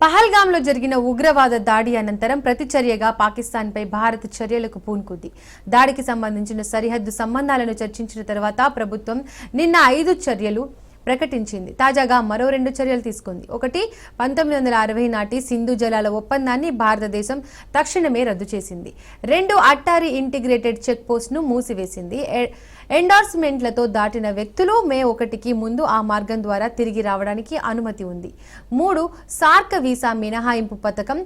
పహల్గాంలో జరిగిన ఉగ్రవాద దాడి అనంతరం ప్రతిచర్యగా పాకిస్తాన్పై భారత్ చర్యలకు పూనుకుంది. దాడికి సంబంధించిన సరిహద్దు సంబంధాలను చర్చించిన తర్వాత ప్రభుత్వం నిన్న ఐదు చర్యలు ప్రకటించింది. తాజాగా మరో రెండు చర్యలు తీసుకుంది. ఒకటి పంతొమ్మిది వందల అరవై నాటి సింధు జలాల ఒప్పందాన్ని భారతదేశం తక్షణమే రద్దు చేసింది. రెండు అట్టారి ఇంటిగ్రేటెడ్ చెక్ పోస్ట్ను మూసివేసింది. ఎండార్స్మెంట్లతో దాటిన వ్యక్తులు మే ఒకటికి ముందు ఆ మార్గం ద్వారా తిరిగి రావడానికి అనుమతి ఉంది. మూడు సార్క్ వీసా మినహాయింపు పథకం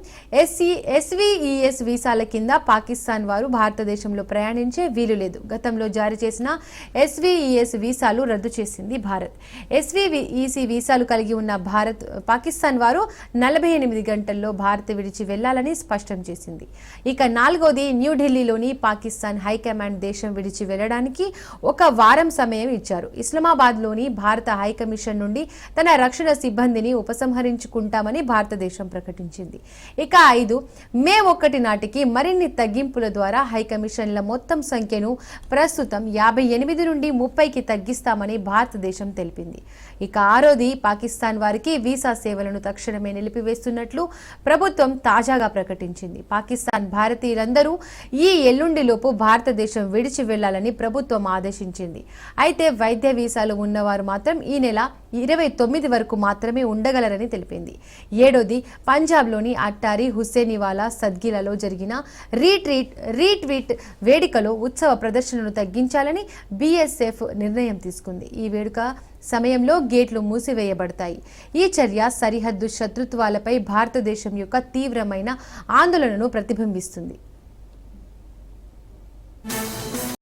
ఎస్సీ ఎస్వీఈఎస్ వీసాల కింద పాకిస్తాన్ వారు భారతదేశంలో ప్రయాణించే వీలు లేదు. గతంలో జారీ చేసిన ఎస్వీఈఎస్ వీసాలు రద్దు చేసింది భారత్. ఎస్వీఈసీ వీసాలు కలిగి ఉన్న భారత్ పాకిస్తాన్ వారు నలభై ఎనిమిది గంటల్లో భారత్ విడిచి వెళ్ళాలని స్పష్టం చేసింది. ఇక నాలుగోది న్యూఢిల్లీలోని పాకిస్తాన్ హైకమాండ్ దేశం విడిచి వెళ్ళడానికి ఒక వారం సమయం ఇచ్చారు. ఇస్లామాబాద్లోని భారత హైకమిషన్ నుండి తన రక్షణ సిబ్బందిని ఉపసంహరించుకుంటామని భారతదేశం ప్రకటించింది. ఇక ఐదు మే ఒకటి నాటికి మరిన్ని తగ్గింపుల ద్వారా హైకమిషన్ల మొత్తం సంఖ్యను ప్రస్తుతం యాభై ఎనిమిది నుండి ముప్పైకి తగ్గిస్తామని భారతదేశం తెలిపింది. ఇక ఆరోది పాకిస్తాన్ వారికి వీసా సేవలను తక్షణమే నిలిపివేస్తున్నట్లు ప్రభుత్వం తాజాగా ప్రకటించింది. పాకిస్తాన్ భారతీయులందరూ ఈ ఎల్లుండిలోపు భారతదేశం విడిచి వెళ్ళాలని ప్రభుత్వం ఆదేశించింది. అయితే వైద్య వీసాలు ఉన్నవారు మాత్రం ఈ నెల ఇరవై తొమ్మిది వరకు మాత్రమే ఉండగలరని తెలిపింది. ఏడోది పంజాబ్లోని అట్టారి హుస్సేనివాలా సద్గిలలో జరిగిన రీట్రీట్ రీట్వీట్ వేడుకలో ఉత్సవ ప్రదర్శనను తగ్గించాలని బీఎస్ఎఫ్ నిర్ణయం తీసుకుంది. ఈ వేడుక సమయంలో గేట్లు మూసివేయబడతాయి. ఈ చర్య సరిహద్దు శత్రుత్వాలపై భారతదేశం యొక్క తీవ్రమైన ఆందోళనను ప్రతిబింబిస్తుంది.